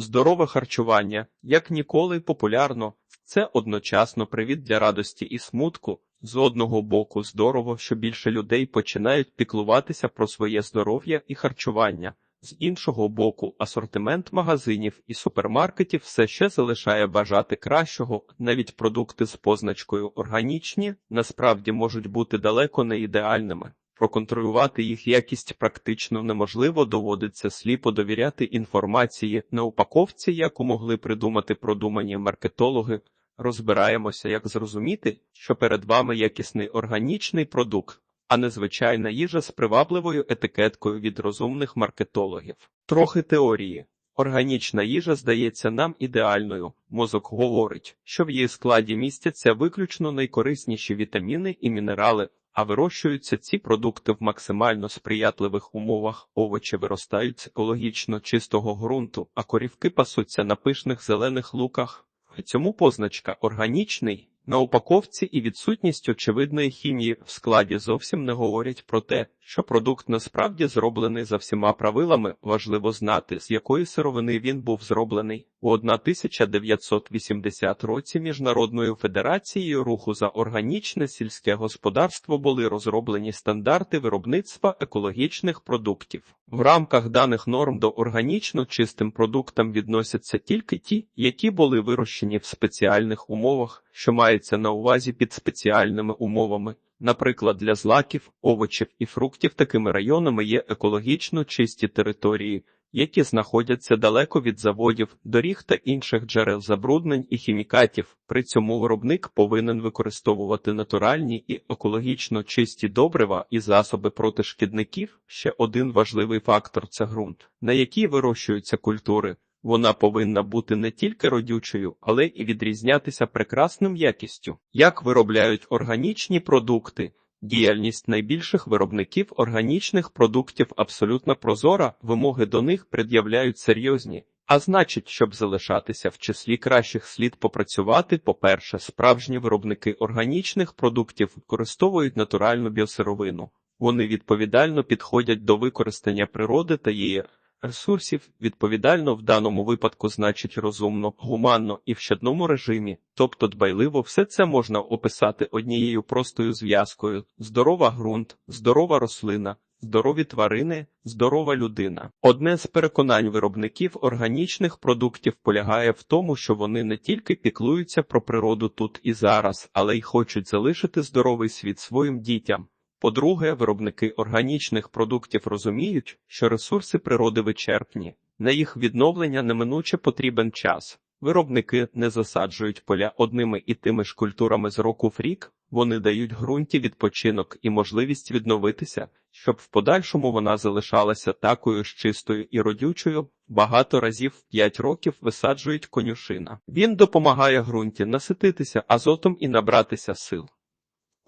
Здорове харчування, як ніколи, популярно. Це одночасно привід для радості і смутку. З одного боку, здорово, що більше людей починають піклуватися про своє здоров'я і харчування. З іншого боку, асортимент магазинів і супермаркетів все ще залишає бажати кращого. Навіть продукти з позначкою органічні насправді можуть бути далеко не ідеальними. Проконтролювати їх якість практично неможливо, доводиться сліпо довіряти інформації на упаковці, яку могли придумати продумані маркетологи. Розбираємося, як зрозуміти, що перед вами якісний органічний продукт, а не звичайна їжа з привабливою етикеткою від розумних маркетологів. Трохи теорії. Органічна їжа здається нам ідеальною. Мозок говорить, що в її складі містяться виключно найкорисніші вітаміни і мінерали, а вирощуються ці продукти в максимально сприятливих умовах. Овочі виростають з екологічно чистого ґрунту, а корівки пасуться на пишних зелених луках. Цьому позначка органічний на упаковці і відсутність очевидної хімії в складі зовсім не говорять про те, що продукт насправді зроблений за всіма правилами. Важливо знати, з якої сировини він був зроблений. У 1980 році Міжнародною федерацією руху за органічне сільське господарство були розроблені стандарти виробництва екологічних продуктів. В рамках даних норм до органічно чистим продуктам відносяться тільки ті, які були вирощені в спеціальних умовах, що мається на увазі під спеціальними умовами. Наприклад, для злаків, овочів і фруктів такими районами є екологічно чисті території, які знаходяться далеко від заводів, доріг та інших джерел забруднень і хімікатів. При цьому виробник повинен використовувати натуральні і екологічно чисті добрива і засоби проти шкідників. Ще один важливий фактор це ґрунт, на який вирощуються культури. Вона повинна бути не тільки родючою, але і відрізнятися прекрасним якістю. Як виробляють органічні продукти? Діяльність найбільших виробників органічних продуктів абсолютно прозора, вимоги до них пред'являють серйозні. А значить, щоб залишатися в числі кращих слід попрацювати, по-перше, справжні виробники органічних продуктів використовують натуральну біосировину. Вони відповідально підходять до використання природи та її ресурсів відповідально в даному випадку значить розумно, гуманно і в щодному режимі, тобто дбайливо все це можна описати однією простою зв'язкою: здорова ґрунт, здорова рослина. Здорові тварини, здорова людина. Одне з переконань виробників органічних продуктів полягає в тому, що вони не тільки піклуються про природу тут і зараз, але й хочуть залишити здоровий світ своїм дітям. По-друге, виробники органічних продуктів розуміють, що ресурси природи вичерпні, на їх відновлення неминуче потрібен час. Виробники не засаджують поля одними і тими ж культурами з року в рік, вони дають ґрунті відпочинок і можливість відновитися, щоб в подальшому вона залишалася такою ж чистою і родючою. Багато разів в 5 років висаджують конюшина. Він допомагає ґрунті насититися азотом і набратися сил.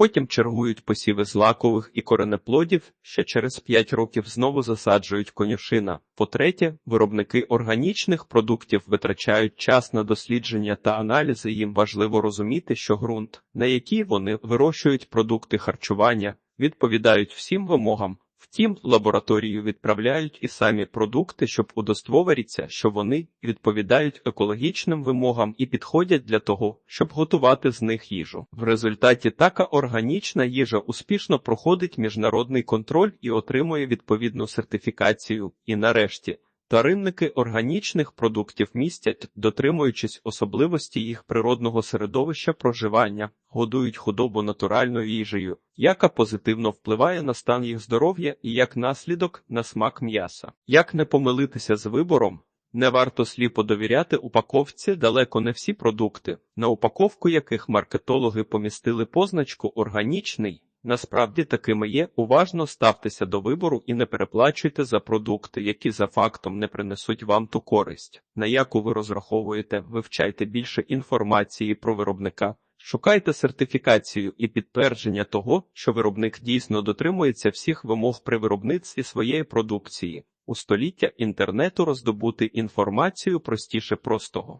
Потім чергують посіви злакових і коренеплодів, ще через 5 років знову засаджують конюшина. По-третє, виробники органічних продуктів витрачають час на дослідження та аналізи. Їм важливо розуміти, що ґрунт, на який вони вирощують продукти харчування, відповідають всім вимогам. Втім, лабораторію відправляють і самі продукти, щоб удостоверитися, що вони відповідають екологічним вимогам і підходять для того, щоб готувати з них їжу. В результаті така органічна їжа успішно проходить міжнародний контроль і отримує відповідну сертифікацію. І нарешті. Тваринники органічних продуктів містять, дотримуючись особливості їх природного середовища проживання, годують худобу натуральною їжею, яка позитивно впливає на стан їх здоров'я і як наслідок на смак м'яса. Як не помилитися з вибором? Не варто сліпо довіряти упаковці далеко не всі продукти, на упаковку яких маркетологи помістили позначку органічний. Насправді такими є, уважно ставтеся до вибору і не переплачуйте за продукти, які за фактом не принесуть вам ту користь, на яку ви розраховуєте, вивчайте більше інформації про виробника, шукайте сертифікацію і підтвердження того, що виробник дійсно дотримується всіх вимог при виробництві своєї продукції. У століття інтернету роздобути інформацію простіше простого.